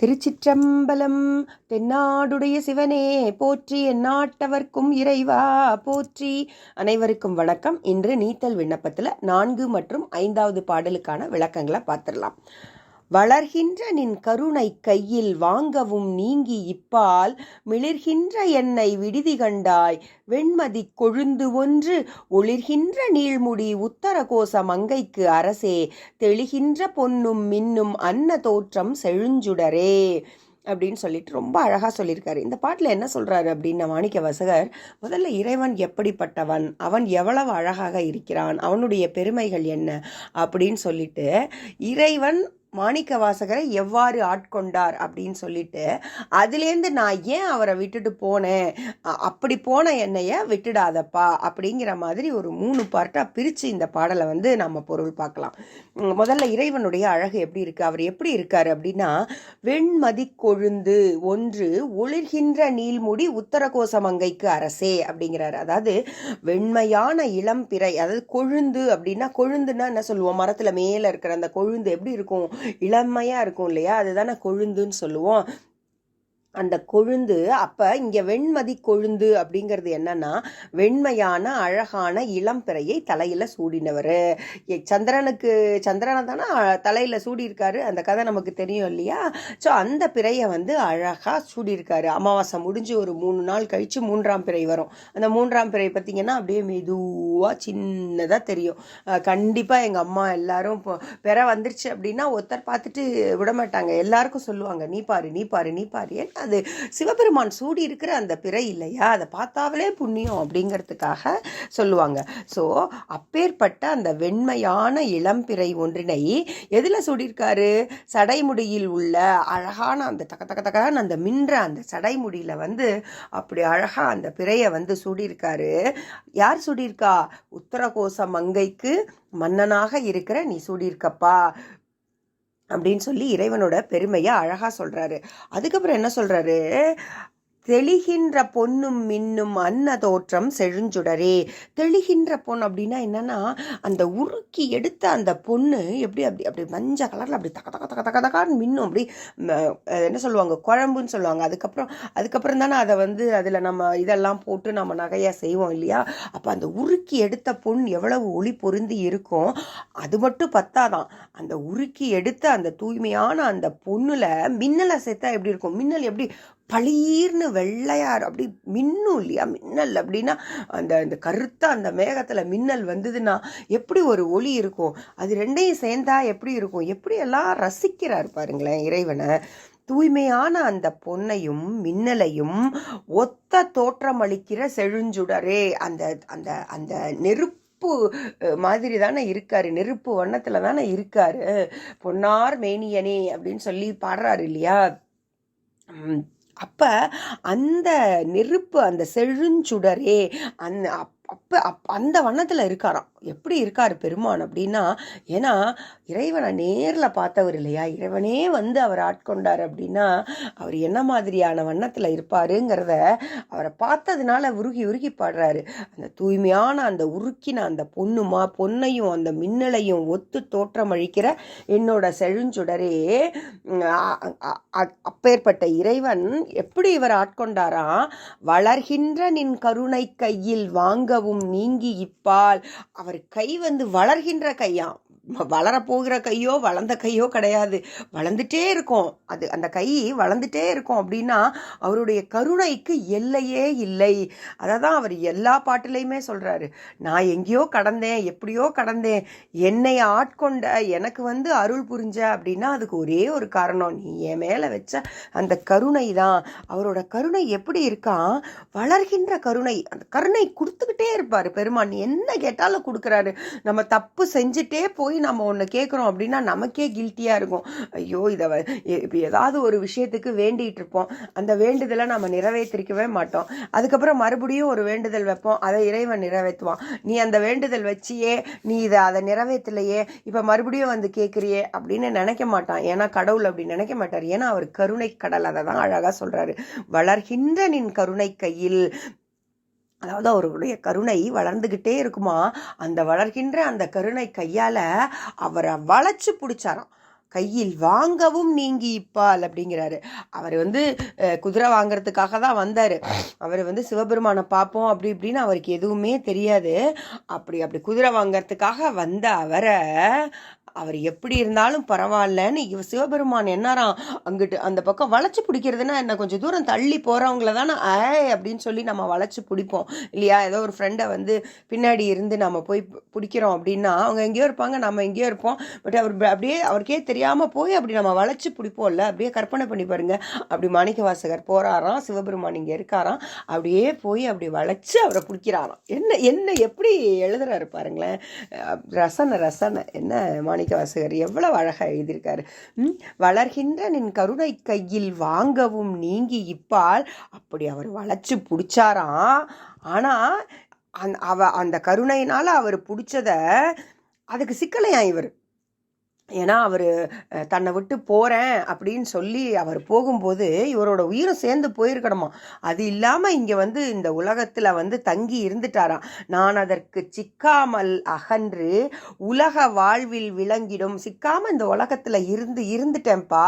திருச்சிற்றம்பலம் தென்னாடுடைய சிவனே போற்றி எந்நாட்டவர்க்கும் இறைவா போற்றி. அனைவருக்கும் வணக்கம். இன்று நீத்தல் விண்ணப்பத்தில் நான்கு மற்றும் ஐந்தாவது பாடலுக்கான விளக்கங்களை பார்த்துடலாம். வளர்கின்ற நின் கருணை கையில் வாங்கவும் நீங்கி இப்பால் மிளிர்கின்ற என்னை விடுதி கண்டாய். வெண்மதி கொழுந்து ஒன்று ஒளிர்கின்ற நீள்முடி உத்தரகோச மங்கைக்கு அரசே. தெளிகின்ற பொன்னும் மின்னும் அன்ன தோற்றம் செழுஞ்சுடரே. அப்படின்னு சொல்லிட்டு ரொம்ப அழகாக சொல்லியிருக்காரு. இந்த பாட்டில் என்ன சொல்கிறாரு அப்படின்னு மாணிக்க வசகர் முதல்ல இறைவன் எப்படிப்பட்டவன்? அவன் எவ்வளவு அழகாக இருக்கிறான்? அவனுடைய பெருமைகள் என்ன? அப்படின்னு சொல்லிட்டு இறைவன் மாணிக்க வாசகரை எவ்வாறு ஆட்கொண்டார் அப்படின்னு சொல்லிட்டு அதுலேருந்து நான் ஏன் அவரை விட்டுட்டு போனேன்? அப்படி போன என்னைய விட்டுடாதப்பா. அப்படிங்கிற மாதிரி ஒரு மூணு பார்ட்டாக பிரித்து இந்த பாடலை வந்து நம்ம பொருள் பார்க்கலாம். முதல்ல இறைவனுடைய அழகு எப்படி இருக்கு? அவர் எப்படி இருக்காரு அப்படின்னா வெண்மதி கொழுந்து ஒன்று ஒளிர்கின்ற நீள்முடி உத்தரகோச மங்கைக்கு அரசே அப்படிங்கிறாரு. அதாவது வெண்மையான இளம் பிறை அதாவது கொழுந்து அப்படின்னா கொழுந்துன்னா என்ன சொல்லுவோம்? மரத்தில் மேலே இருக்கிற அந்த கொழுந்து எப்படி இருக்கும்? இளமையா இருக்கும் இல்லையா? அதுதானே கொழுந்துன்னு சொல்லுவோம். அந்த கொழுந்து அப்ப இங்க வெண்மதி கொழுந்து அப்படிங்கிறது என்னன்னா வெண்மையான அழகான இளம் பிறையை தலையில சூடினவர். சந்திரனுக்கு சந்திரனை தானே தலையில சூடியிருக்காரு அந்த கதை நமக்கு தெரியும் இல்லையா? ஸோ அந்த பிறையை வந்து அழகா சூடியிருக்காரு. அமாவாசை முடிஞ்சு ஒரு மூணு நாள் கழிச்சு மூன்றாம் பிறை வரும். அந்த மூன்றாம் பிறை பார்த்தீங்கன்னா அப்படியே மெதுவாக சின்னதாக தெரியும். கண்டிப்பாக எங்கள் அம்மா எல்லாரும் இப்போ பிறை வந்துருச்சு அப்படின்னா ஒருத்தர் பார்த்துட்டு விடமாட்டாங்க. எல்லாருக்கும் சொல்லுவாங்க நீ பாரு நீ பாரு நீ பாரு ஏன்னா அது சிவபெருமான் சூடி இருக்கிற அந்த பிறை இல்லையா? அதை பார்த்தாவலே புண்ணியம் அப்படிங்கிறதுக்காக சொல்லுவாங்க. ஸோ அப்பேற்பட்ட அந்த வெண்மையான இளம்பிறை ஒன்றினை எதில் சூடியிருக்காரு? சடைமுடியில் உள்ள அழகான அந்த தக்க தக்க தக்கான அந்த மின்ற அந்த சடைமுடியில் வந்து அப்படி அழகாக அந்த பிறையை வந்து சூடியிருக்காரு. யார் சூடியிருக்கா? உத்தரகோச மங்கைக்கு மன்னனாக இருக்கிற நீ சூடியிருக்கப்பா. அப்படின்னு சொல்லி இறைவனோட பெருமையை அழகாக சொல்கிறாரு அதுக்கப்புறம் என்ன சொல்கிறாரு தெளிகின்ற பொன்னும் மின்னும் அன்ன தோற்றம் செழுஞ்சுடரே. தெளிகின்ற பொன் அப்படின்னா என்னன்னா அந்த உருக்கி எடுத்த அந்த பொண்ணு எப்படி அப்படி அப்படி மஞ்சள் கலரில் அப்படி தக்க தக்க தக்க தக்க தக்கான்னு மின்னும். அப்படி ம, என்ன சொல்லுவாங்க? குழம்புன்னு சொல்லுவாங்க. அதுக்கப்புறம் அதுக்கப்புறம் தானே அதை வந்து அதில் நம்ம இதெல்லாம் போட்டு நம்ம நகையாக செய்வோம் இல்லையா? அப்போ அந்த உருக்கி எடுத்த பொன் எவ்வளவு ஒளி பொருந்தி இருக்கும் அது மட்டும் பத்தாதான். அந்த உருக்கி எடுத்த அந்த தூய்மையான அந்த பொண்ணில் மின்னலை சேர்த்தா எப்படி இருக்கும்? மின்னல் எப்படி பளீர்னு வெள்ளையார் அப்படி மின்னும் இல்லையா? மின்னல் அப்படின்னா அந்த அந்த கருத்த அந்த மேகத்தில் மின்னல் வந்ததுன்னா எப்படி ஒரு ஒளி இருக்கும்? அது ரெண்டையும் சேர்ந்தா எப்படி இருக்கும்? எப்படியெல்லாம் ரசிக்கிறார் பாருங்களேன் இறைவனை. தூய்மையான அந்த பொன்னையும் மின்னலையும் ஒத்த தோற்றம் அளிக்கிற செழுஞ்சுடரே. அந்த அந்த அந்த நெருப்பு நெருப்பு மாதிரி தானே இருக்கார். நெருப்பு வண்ணத்தில் தானே இருக்காரு. பொன்னார் மேனியனே அப்படின்னு சொல்லி பாடுறாரு இல்லையா? அப்போ அந்த நெருப்பு அந்த செழுஞ்சுடரே அந்த அப்- அப்போ அப் அந்த வண்ணத்தில் இருக்காராம். எப்படி இருக்கார் பெருமான் அப்படின்னா ஏன்னா இறைவனை நேரில் பார்த்தவர் இல்லையா? இறைவனே வந்து அவர் ஆட்கொண்டார் அப்படின்னா அவர் என்ன மாதிரியான வண்ணத்தில் இருப்பாருங்கிறத அவரை பார்த்ததுனால உருகி உருகி பாடுறாரு. அந்த தூய்மையான அந்த உருக்கின அந்த பொண்ணுமா பொன்னையும் அந்த மின்னலையும் ஒத்து தோற்றம் அழிக்கிற என்னோட செழுஞ்சுடரே அப்பேற்பட்ட இறைவன் எப்படி இவர் ஆட்கொண்டாராம்? வளர்கின்ற நின் கருணை கையில் வாங்க வாங்கவும் நீங்கி இப்பால். அவர் கை வந்து வளர்கின்ற கையாம். வளரப்போகிற கையோ வளர்ந்த கையோ கிடையாது. வளர்ந்துட்டே இருக்கும். அது அந்த கை வளர்ந்துட்டே இருக்கும் அப்படின்னா அவருடைய கருணைக்கு எல்லையே இல்லை. அதை தான் அவர் எல்லா பாட்டுலேயுமே சொல்கிறாரு நான் எங்கேயோ கடந்தேன் எப்படியோ கடந்தேன். என்னை ஆட்கொண்ட எனக்கு வந்து அருள் புரிஞ்ச அப்படின்னா அதுக்கு ஒரே ஒரு காரணம் நீ என் மேலே வச்ச அந்த கருணை தான் அவரோட கருணை எப்படி இருக்கான் வளர்கின்ற கருணை. அந்த கருணை கொடுத்துக்கிட்டே இருப்பார் பெருமான். என்ன கேட்டாலும் கொடுக்குறாரு. நம்ம தப்பு செஞ்சுட்டே போய் நம்ம ஒன்று கேட்குறோம் அப்படின்னா நமக்கே கில்ட்டியாக இருக்கும். ஐயோ இதை இப்போ ஏதாவது ஒரு விஷயத்துக்கு வேண்டிகிட்டு இருப்போம். அந்த வேண்டுதலை நம்ம நிறைவேற்றிக்கவே மாட்டோம். அதுக்கப்புறம் மறுபடியும் ஒரு வேண்டுதல் வைப்போம். அதை இறைவன் நிறைவேற்றுவான். நீ அந்த வேண்டுதல் வச்சியே நீ இதை அதை நிறைவேற்றலையே இப்போ மறுபடியும் வந்து கேட்குறியே அப்படின்னு நினைக்க மாட்டான். ஏன்னா கடவுள் அப்படி நினைக்க மாட்டார். ஏன்னா அவர் கருணை கடல். அதை தான் அழகாக சொல்கிறாரு வளர்கின்ற நின் கருணை கையில் அதாவது அவருடைய கருணை வளர்ந்துக்கிட்டே இருக்குமா? அந்த வளர்கின்ற அந்த கருணை கையால் அவரை வளைச்சு பிடிச்சாராம். கையில் வாங்கவும் நீங்கி இப்பால் அப்படிங்கிறாரு. அவர் வந்து குதிரை வாங்குறதுக்காக தான் வந்தார். அவர் வந்து சிவபெருமானை பார்ப்போம் அப்படி இப்படின்னு அவருக்கு எதுவுமே தெரியாது. அப்படி அப்படி குதிரை வாங்குறதுக்காக வந்த அவரை அவர் எப்படி இருந்தாலும் பரவாயில்லன்னு இவ சிவபெருமான் என்னாராம் அங்கிட்டு அந்த பக்கம் வளைச்சு பிடிக்கிறதுனா என்ன கொஞ்சம் தூரம் தள்ளி போகிறவங்கள தானே ஏய் அப்படின்னு சொல்லி நம்ம வளைச்சு பிடிப்போம். இல்லையா? ஏதோ ஒரு ஃப்ரெண்டை வந்து பின்னாடி இருந்து நம்ம போய் பிடிக்கிறோம் அப்படின்னா அவங்க எங்கேயோ இருப்பாங்க நம்ம எங்கேயோ இருப்போம். பட் அவர் அப்படியே அவருக்கே தெரியாமல் போய் அப்படி நம்ம வளைச்சு பிடிப்போம்ல அப்படியே கற்பனை பண்ணி பாருங்க. அப்படி மாணிக்க வாசகர் போகிறாராம் சிவபெருமான் இங்கே இருக்காராம். அப்படியே போய் அப்படி வளைச்சு அவரை பிடிக்கிறாராம். என்ன என்ன எப்படி எழுதுறாரு பாருங்களேன். ரசனை ரசனை. என்ன மாணிக்க வாசகர். எவ்வளவு அழகாக எழுதியிருக்காரு. வளர்கின்ற நின் கருணை கையில் வாங்கவும் நீங்கி இப்பால். அப்படி அவர் வளைச்சு பிடிச்சாராம் ஆனால் அந் அவ அந்த கருணையினால் அவர் பிடிச்சத அதுக்கு சிக்கலையா இவர்? ஏன்னா அவர் தன்னை விட்டு போகிறேன் அப்படின்னு சொல்லி அவர் போகும்போது இவரோட உயிரும் சேர்ந்து போயிருக்கணுமா? அது இல்லாமல் இங்கே வந்து இந்த உலகத்தில் வந்து தங்கி இருந்துட்டாராம். நான் அதற்கு சிக்காமல் அகன்று உலக வாழ்வில் விளங்கிடும். சிக்காமல் இந்த உலகத்தில் இருந்து இருந்துட்டேன்ப்பா.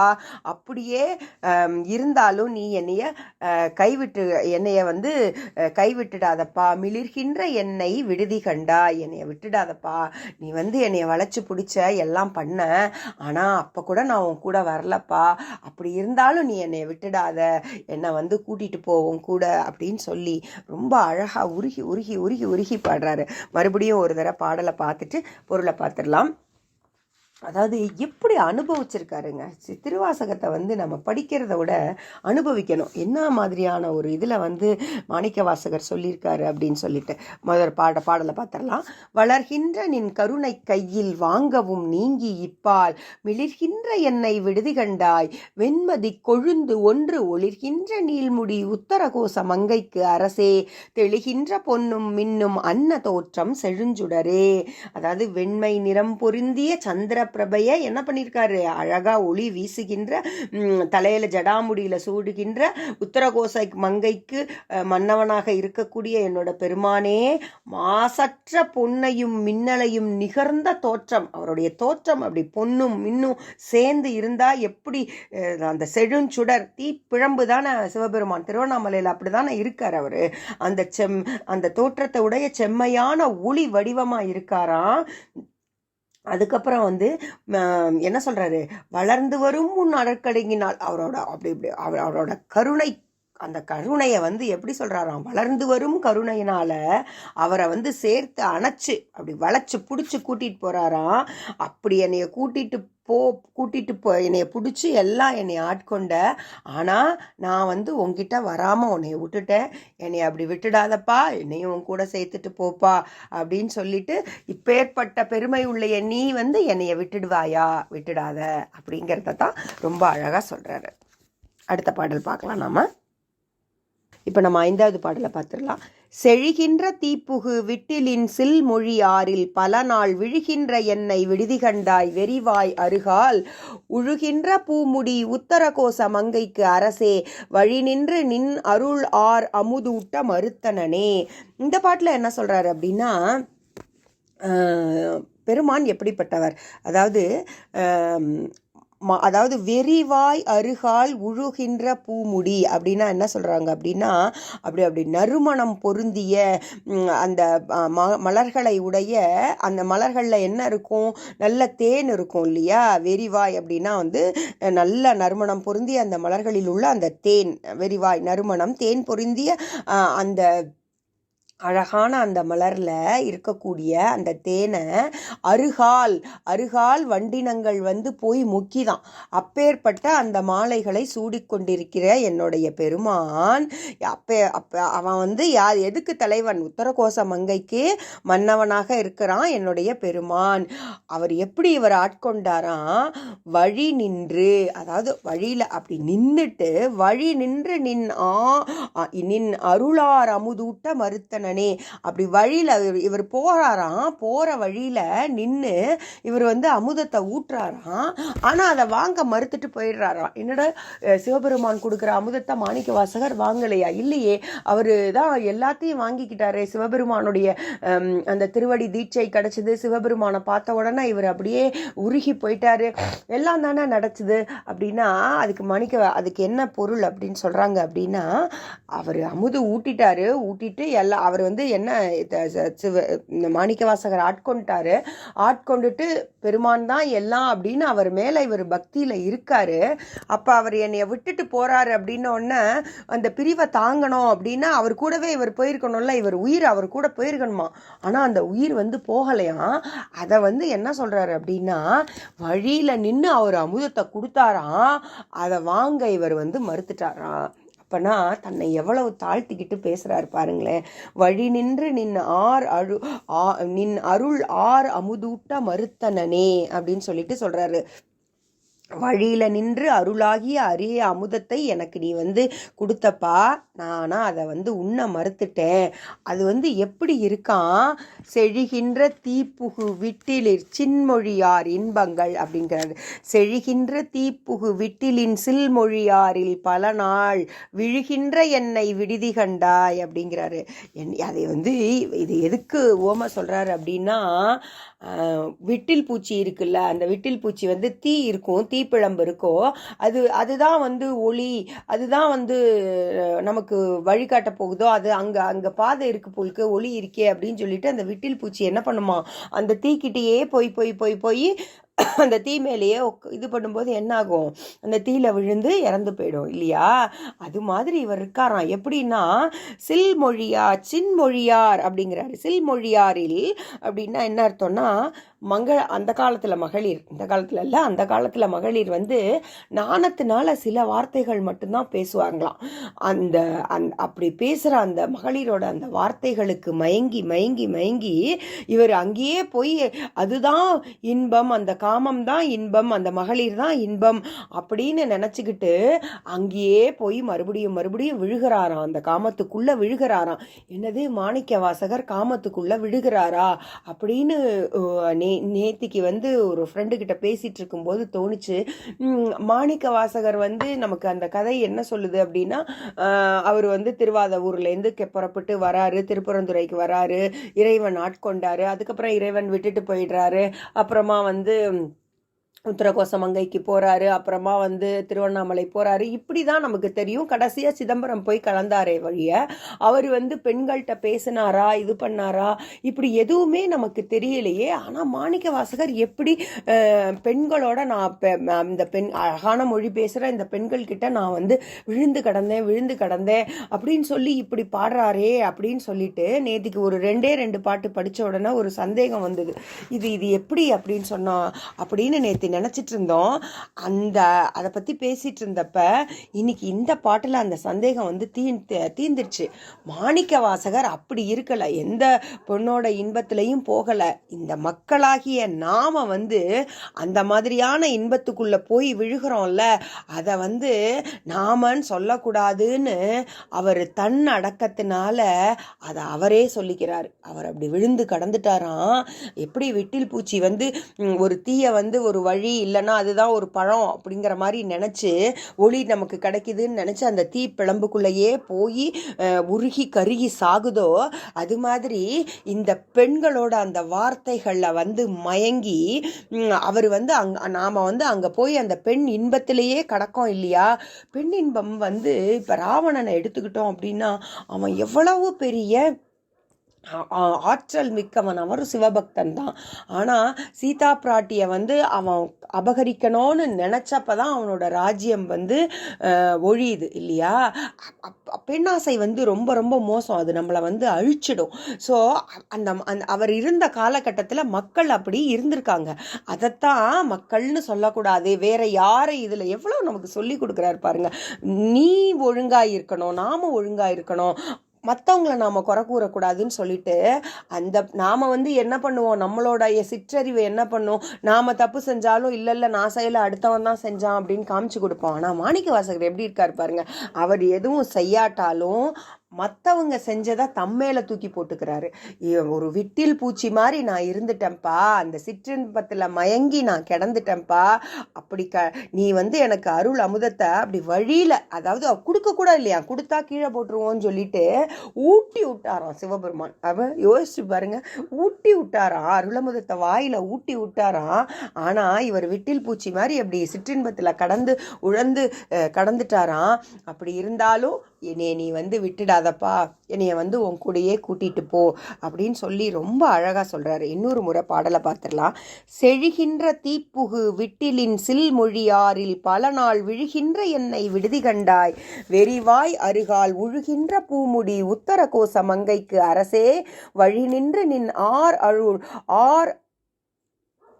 அப்படியே இருந்தாலும் நீ என்னைய கைவிட்டு என்னைய வந்து கைவிட்டுடாதப்பா. மிளிர்கின்ற என்னை விடுதி கண்டா. என்னைய விட்டுடாதப்பா. நீ வந்து என்னைய வளைச்சு பிடிச்ச எல்லாம் பண்ண. ஆனால் அப்போ கூட நான் உன் கூட வரலப்பா. அப்படி இருந்தாலும் நீ என்னை விட்டுடாத. என்னை வந்து கூட்டிகிட்டு போவோம் கூட அப்படின்னு சொல்லி ரொம்ப அழகாக உருகி உருகி உருகி உருகி பாடுறாரு. மறுபடியும் ஒரு தடவை பாடலை பார்த்துட்டு பொருளை பார்த்துடலாம். அதாவது எப்படி அனுபவிச்சிருக்காருங்க? திருவாசகத்தை வந்து நம்ம படிக்கிறத விட அனுபவிக்கணும். என்ன மாதிரியான ஒரு இதில் வந்து மாணிக்க வாசகர் சொல்லியிருக்காரு அப்படின்னு சொல்லிட்டு முதல் பாட பாடலை பார்த்துடலாம். வளர்கின்ற நின் கருணை கையில் வாங்கவும் நீங்கி இப்பால். மிளிர்கின்ற என்னை விடுதி கண்டாய். வெண்மதி கொழுந்து ஒன்று ஒளிர்கின்ற நீள்முடி உத்தரகோச மங்கைக்கு அரசே. தெளிகின்ற பொன்னும் மின்னும் அன்ன தோற்றம் செழுஞ்சுடரே. அதாவது வெண்மை நிறம் பொருந்திய சந்திர பிரபைய என்ன பண்ணியிருக்காரு? அழகா ஒளி வீசுகின்ற தலையில் தலையில ஜடாமுடியில சூடுகின்ற உத்தரகோசை மங்கைக்கு மன்னவனாக இருக்கக்கூடிய என்னோட பெருமானே மாசற்ற பொன்னையும் மின்னலையும் நிகர்ந்த தோற்றம். அவருடைய தோற்றம் அப்படி பொன்னும் மின்னும் சேர்ந்து இருந்தா எப்படி அந்த செழுஞ்சுடர் தீ பிழம்பு தானே சிவபெருமான். திருவண்ணாமலையில் அப்படிதானே இருக்கார் அவரு. அந்த செம் அந்த தோற்றத்தை உடைய செம்மையான ஒளி வடிவமா இருக்காராம். அதுக்கப்புறம் வந்து என்ன சொல்கிறாரு வளர்ந்து வரும் முன் அடற்கடங்கினால் அவரோட அப்படி இப்படி அவர் அவரோட கருணை அந்த கருணையை வந்து எப்படி சொல்கிறாராம் வளர்ந்து வரும் கருணையினால் அவரை வந்து சேர்த்து அணைச்சு அப்படி வளைச்சு பிடிச்சி கூட்டிகிட்டு போகிறாராம் அப்படி என்னைய கூட்டிட்டு போ கூட்டிகிட்டு போ என்னைய பிடிச்சி எல்லாம் என்னை ஆட்கொண்ட. ஆனால் நான் வந்து உங்ககிட்ட வராமல் உன்னைய விட்டுட்டேன். என்னை அப்படி விட்டுடாதப்பா என்னையும் உன் கூட சேர்த்துட்டு போப்பா அப்படின்னு சொல்லிட்டு இப்பேற்பட்ட பெருமை உள்ள நீ வந்து என்னைய விட்டுடுவாயா? விட்டுடாத அப்படிங்கிறத தான் ரொம்ப அழகாக சொல்கிறாரு அடுத்த பாடல் பார்க்கலாம் நாம. இப்போ நம்ம ஐந்தாவது பாடலை பார்த்துடலாம். செழிகின்ற தீப்புகு விட்டிலின் சில் மொழி ஆறில் பல நாள் விழுகின்ற என்னை விடுதி கண்டாய் வெறிவாய் அருகால். உழுகின்ற பூமுடி உத்தரகோச மங்கைக்கு அரசே வழி நின்று நின் அருள் ஆர் அமுதூட்ட மறுத்தனனே. இந்த பாட்டில் என்ன சொல்கிறார் அப்படின்னா பெருமான் எப்படிப்பட்டவர்? அதாவது அதாவது வெறிவாய் அருகால் உழுகின்ற பூமுடி அப்படின்னா என்ன சொல்கிறாங்க அப்படின்னா அப்படி அப்படி நறுமணம் பொருந்திய அந்த ம மலர்களை உடைய அந்த மலர்களில் என்ன இருக்கும்? நல்ல தேன் இருக்கும் இல்லையா? வெறிவாய் அப்படின்னா வந்து நல்ல நறுமணம் பொருந்திய அந்த மலர்களில் உள்ள அந்த தேன் வெறிவாய் நறுமணம் தேன் பொருந்திய அந்த அழகான அந்த மலரில் இருக்கக்கூடிய அந்த தேனை அருகால் அருகால் வண்டினங்கள் வந்து போய் முக்கிதான். அப்பேற்பட்ட அந்த மாலைகளை சூடிக்கொண்டிருக்கிற என்னுடைய பெருமான் அப்பே அப்போ அவன் வந்து யார் எதுக்கு தலைவன்? உத்தரகோச மங்கைக்கு மன்னவனாக இருக்கிறான் என்னுடைய பெருமான். அவர் எப்படி இவர் ஆட்கொண்டாராம் வழி நின்று அதாவது வழியில் அப்படி நின்றுட்டு வழி நின்று நின் ஆ நின் அருளார் அமுதூட்ட மறுத்தனனே மன்னனே அப்படி வழியில் இவர் போகிறாராம் போகிற வழியில் நின்று இவர் வந்து அமுதத்தை ஊட்டுறாராம். ஆனால் அதை வாங்க மறுத்துட்டு போயிடுறாராம். என்னடா சிவபெருமான் கொடுக்குற அமுதத்தை மாணிக்க வாசகர் வாங்கலையா? இல்லையே. அவர் தான் எல்லாத்தையும் வாங்கிக்கிட்டாரே. சிவபெருமானுடைய அந்த திருவடி தீட்சை கிடச்சிது. சிவபெருமானை பார்த்த உடனே இவர் அப்படியே உருகி போயிட்டாரு. எல்லாம் தானே நடச்சுது. அப்படின்னா அதுக்கு மணிக்க அதுக்கு என்ன பொருள் அப்படின்னு சொல்கிறாங்க அப்படின்னா அவர் அமுது ஊட்டிட்டாரு. ஊட்டிட்டு எல்லாம் அவர் வந்து என்ன சிவ இந்த மாணிக்க வாசகர் ஆட்கொண்டாரு ஆட்கொண்டுட்டு பெருமான் தான் எல்லாம் அப்படின்னு அவர் மேலே இவர் பக்தியில் இருக்காரு. அப்போ அவர் என்னைய விட்டுட்டு போகிறாரு அப்படின்னோடனே அந்த பிரிவை தாங்கணும் அப்படின்னா அவர் கூடவே இவர் போயிருக்கணும்ல இவர் உயிர் அவர் கூட போயிருக்கணுமா? ஆனால் அந்த உயிர் வந்து போகலையாம் அதை வந்து என்ன சொல்கிறாரு அப்படின்னா வழியில் நின்று அவர் அமுதத்தை கொடுத்தாராம் அதை வாங்க இவர் வந்து மறுத்துட்டாராம் அப்பனா தன்னை எவ்வளவு தாழ்த்திக்கிட்டு பேசுறாரு பாருங்களேன். வழி நின்று நின் ஆர் அழு நின் அருள் ஆர் அமுதூட்ட மறுத்தனனே அப்படின்னு சொல்லிட்டு சொல்கிறாரு வழியில் நின்று அருளாகிய அரிய அமுதத்தை எனக்கு நீ வந்து கொடுத்தப்பா. நானா அதை வந்து உண்ண மறுத்துட்டேன். அது வந்து எப்படி இருக்கான்? செழிகின்ற தீப்புகு விட்டிலிர் சின்மொழியார் இன்பங்கள் அப்படிங்கிறாரு செழிகின்ற தீப்புகு விட்டிலின் சில்மொழியாரில் பல நாள் விழுகின்ற என்னை விடுதி கண்டாய் அப்படிங்கிறாரு. என் அதை வந்து இது எதுக்கு ஓம சொல்கிறாரு அப்படின்னா விட்டில் பூச்சி இருக்குல்ல அந்த விட்டில் பூச்சி வந்து தீ இருக்கும். தீ தீப்பிழம்பு இருக்கோ அது அதுதான் வந்து ஒளி அதுதான் வந்து நமக்கு வழிகாட்ட போகுதோ அது அங்கே அங்கே பாதை இருக்கு போலுக்கு ஒளி இருக்கே அப்படின்னு சொல்லிட்டு அந்த விட்டில் பூச்சி என்ன பண்ணுமா? அந்த தீக்கிட்டேயே போய் போய் போய் போய் அந்த தீ மேலேயே இது பண்ணும்போது என்ன ஆகும் அந்த தீயில விழுந்து இறந்து போயிடும் இல்லையா? அது மாதிரி இவர் இருக்காராம். எப்படின்னா சில்மொழியார் சின்மொழியார் அப்படிங்கிறாரு. சில்மொழியாரில் அப்படின்னா என்ன அர்த்தம்னா மங்க அந்த காலத்தில் மகளிர். இந்த காலத்தில் இல்லை அந்த காலத்தில் மகளிர் வந்து நாணத்தினால சில வார்த்தைகள் மட்டும்தான் பேசுவாங்களாம். அந்த அந் அப்படி பேசுகிற அந்த மகளிரோட அந்த வார்த்தைகளுக்கு மயங்கி மயங்கி மயங்கி இவர் அங்கேயே போய் அதுதான் இன்பம் அந்த காமம் தான் இன்பம் அந்த மகளிர் தான் இன்பம் அப்படின்னு நினச்சிக்கிட்டு அங்கேயே போய் மறுபடியும் மறுபடியும் விழுகிறாராம். அந்த காமத்துக்குள்ளே விழுகிறாராம். என்னது மாணிக்க வாசகர் காமத்துக்குள்ளே விழுகிறாரா அப்படின்னு நே நேத்திக்கு வந்து ஒரு ஃப்ரெண்டுக்கிட்ட பேசிகிட்டு இருக்கும்போது தோணுச்சு. மாணிக்க வாசகர் வந்து நமக்கு அந்த கதை என்ன சொல்லுது அப்படின்னா அவர் வந்து திருவாத ஊர்லேருந்து புறப்பட்டு வராரு திருப்பரந்துரைக்கு வராரு இறைவன் ஆட்கொண்டாரு அதுக்கப்புறம் இறைவன் விட்டுட்டு போயிடுறாரு அப்புறமா வந்து um, உத்தரகோசமங்கைக்கு போகிறாரு அப்புறமா வந்து திருவண்ணாமலை போகிறாரு இப்படி தான் நமக்கு தெரியும். கடைசியாக சிதம்பரம் போய் கலந்தாரே வழிய. அவர் வந்து பெண்கள்கிட்ட பேசினாரா இது பண்ணாரா? இப்படி எதுவுமே நமக்கு தெரியலையே. ஆனால் மாணிக்க வாசகர் எப்படி பெண்களோட நான் இந்த பெண் அழகான மொழி பேசுகிற இந்த பெண்கள்கிட்ட நான் வந்து விழுந்து கடந்தேன் விழுந்து கடந்தேன் அப்படின்னு சொல்லி இப்படி பாடுறாரே அப்படின்னு சொல்லிட்டு நேற்றுக்கு ஒரு ரெண்டே ரெண்டு பாட்டு படித்த உடனே ஒரு சந்தேகம் வந்தது. இது இது எப்படி அப்படின்னு சொன்னா அப்படின்னு நேற்று நினச்சிட்டு இருந்தோம் அந்த அதை பற்றி பேசிகிட்டு இருந்தப்ப இன்னைக்கு இந்த பாட்டில் அந்த சந்தேகம் வந்து தீ தீந்துருச்சு மாணிக்க வாசகர் அப்படி இருக்கலை. எந்த பொண்ணோட இன்பத்திலையும் போகலை. இந்த மக்களாகிய நாம் வந்து அந்த மாதிரியான இன்பத்துக்குள்ளே போய் விழுகிறோம்ல. அதை வந்து நாமன்னு சொல்லக்கூடாதுன்னு அவர் தன் அடக்கத்தினால அதை அவரே சொல்லிக்கிறார். அவர் அப்படி விழுந்து கடந்துட்டாராம். எப்படி விட்டில் பூச்சி வந்து ஒரு தீயை வந்து ஒரு வழி இல்லைன்னா அதுதான் ஒரு பழம் அப்படிங்கிற மாதிரி நினச்சி ஒளி நமக்கு கிடைக்குதுன்னு நினச்சி அந்த தீ பிளம்புக்குள்ளேயே போய் உருகி கருகி சாகுதோ அது மாதிரி இந்த பெண்களோட அந்த வார்த்தைகளில் வந்து மயங்கி அவர் வந்து அங் நாம் வந்து அங்கே போய் அந்த பெண் இன்பத்திலேயே கடக்கும் இல்லையா? பெண் இன்பம் வந்து இப்போ ராவணனை எடுத்துக்கிட்டோம் அப்படின்னா அவன் எவ்வளவு பெரிய ஆற்றல் மிக்கவன் அவரும் சிவபக்தன் தான். ஆனால் சீதா பிராட்டியை வந்து அவன் அபகரிக்கணும்னு நினச்சப்ப தான் அவனோட ராஜ்யம் வந்து ஒழியுது இல்லையா? பெண்ணாசை வந்து ரொம்ப ரொம்ப மோசம். அது நம்மளை வந்து அழிச்சிடும். ஸோ அந்த அந்த அவர் இருந்த காலகட்டத்தில் மக்கள் அப்படி இருந்திருக்காங்க. அதைத்தான் மக்கள்னு சொல்லக்கூடாது. வேற யாரை இதில் எவ்வளோ நமக்கு சொல்லி கொடுக்குறாரு பாருங்க. நீ ஒழுங்காக இருக்கணும் நாம ஒழுங்காக இருக்கணும் மற்றவங்கள நாம் குறை கூறக்கூடாதுன்னு சொல்லிட்டு அந்த நாம் வந்து என்ன பண்ணுவோம்? நம்மளோடைய சிற்றறிவு என்ன பண்ணும்? நாம் தப்பு செஞ்சாலும் இல்லை இல்லை நான் செய்யல அடுத்தவன் தான் செஞ்சான் அப்படின்னு காமிச்சு கொடுப்போம். ஆனால் மாணிக்க வாசகர் எப்படி இருக்கார் பாருங்க. அவர் எதுவும் செய்யாட்டாலும் மற்றவங்க செஞ்சதை தம்மேல தூக்கி போட்டுக்கிறாரு. ஒரு விட்டில் பூச்சி மாதிரி நான் இருந்துட்டேன்ப்பா. அந்த சிற்றின்பத்தில் மயங்கி நான் கிடந்துட்டேன்ப்பா. அப்படி க நீ வந்து எனக்கு அருள் அமுதத்தை அப்படி வழியில் அதாவது அவ இல்லையா? கொடுத்தா கீழே போட்டுருவோன்னு சொல்லிட்டு ஊட்டி விட்டாராம் சிவபெருமான். அவன் யோசிச்சு பாருங்க. ஊட்டி விட்டாராம். அருளமுதத்தை வாயில் ஊட்டி விட்டாராம். ஆனால் இவர் விட்டில் பூச்சி மாதிரி அப்படி சிற்றின்பத்தில் கடந்து உழந்து கடந்துட்டாராம். அப்படி இருந்தாலும் என்னைய நீ வந்து விட்டுடாதப்பா. என்னைய வந்து உன் கூடயே கூட்டிகிட்டு போ அப்படின்னு சொல்லி ரொம்ப அழகாக சொல்கிறாரு இன்னொரு முறை பாடலை பார்த்துடலாம். செழுகின்ற தீப்புகு விட்டிலின் சில்மொழியாரில் பல நாள் விழுகின்ற என்னை விடுதி கண்டாய். வெறிவாய் அருகால் உழுகின்ற பூமுடி உத்தர கோச மங்கைக்கு அரசே. வழி நின்று நின் ஆர் அருள் ஆர்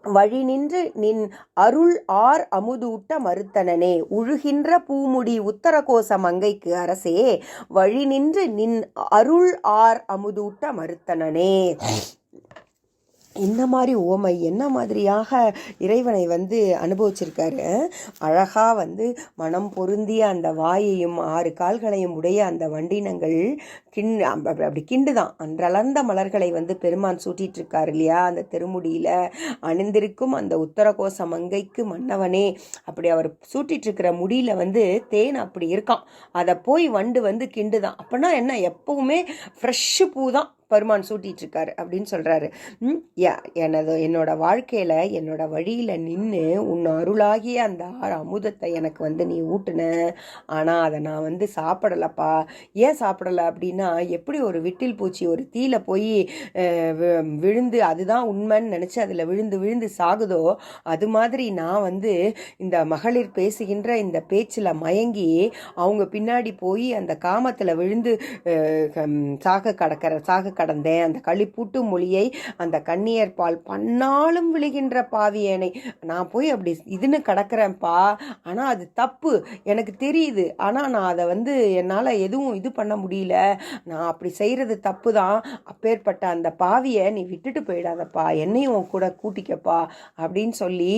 வழி நின்று நின் அருள் ஆர் அமுதூட்ட மறுத்தனனே. உழுகின்ற பூமுடி உத்தரகோச மங்கைக்கு அரசே வழி நின்று நின் அருள் ஆர் அமுதூட்ட மறுத்தனனே. இந்த மாதிரி ஓமை என்ன மாதிரியாக இறைவனை வந்து அனுபவிச்சிருக்காரு? அழகாக வந்து மனம் பொருந்திய அந்த வாயையும் ஆறு கால்களையும் உடைய அந்த வண்டினங்கள் கிண் அப்படி அப்படி கிண்டுதான் அன்றளர்ந்த மலர்களை வந்து பெருமான் சூட்டிட்டு இல்லையா? அந்த திருமுடியில் அணிந்திருக்கும் அந்த உத்தரகோச மங்கைக்கு மன்னவனே. அப்படி அவர் சூட்டிட்டு இருக்கிற வந்து தேன் அப்படி இருக்கான் அதை போய் வண்டு வந்து கிண்டு தான் அப்படின்னா என்ன? எப்பவுமே ஃப்ரெஷ்ஷு பூ தான். பெருமான் சூட்டிட்டு இருக்காரு அப்படின்னு சொல்றாரு. எனது என்னோட வாழ்க்கையில என்னோட வழியில நின்று உன் அருளாகிய அந்த ஆறு அமுதத்தை எனக்கு வந்து நீ ஊட்டுன. ஆனா அதை நான் வந்து சாப்பிடலப்பா. ஏன் சாப்பிடல அப்படின்னா எப்படி ஒரு விட்டில் பூச்சி ஒரு தீல போய் விழுந்து அதுதான் உண்மைன்னு நினச்சி அதில் விழுந்து விழுந்து சாகுதோ அது மாதிரி நான் வந்து இந்த மகளிர் பேசுகின்ற இந்த பேச்சில் மயங்கி அவங்க பின்னாடி போய் அந்த காமத்தில் விழுந்து சாக கடக்கிற சாக கடந்தேன். அந்த களிப்பூட்டு மொழியை அந்த கண்ணியர் பால் பண்ணாலும் விழுகின்ற பாவியனை நான் போய் அப்படி இதுன்னு கடக்கிறேன்ப்பா. ஆனால் அது தப்பு. எனக்கு தெரியுது. ஆனால் நான் அதை வந்து என்னால் எதுவும் இது பண்ண முடியல. நான் அப்படி செய்கிறது தப்பு தான் அப்பேற்பட்ட அந்த பாவியை நீ விட்டுட்டு போயிடாதப்பா. என்னையும் உன் கூட கூட்டிக்கப்பா அப்படின்னு சொல்லி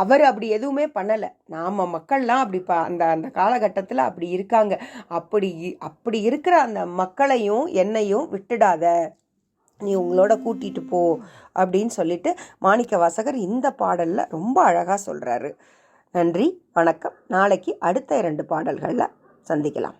அவர் அப்படி எதுவுமே பண்ணலை. நாம் மக்கள்லாம் அப்படி பா அந்த அந்த காலகட்டத்தில் அப்படி இருக்காங்க. அப்படி அப்படி இருக்கிற அந்த மக்களையும் என்னையும் விட்டுடாத. நீ உங்களோட கூட்டிட்டு போ அப்படின்னு சொல்லிட்டு மாணிக்க வாசகர் இந்த பாடலில் ரொம்ப அழகாக சொல்கிறாரு நன்றி வணக்கம். நாளைக்கு அடுத்த இரண்டு பாடல்களில் சந்திக்கலாம்.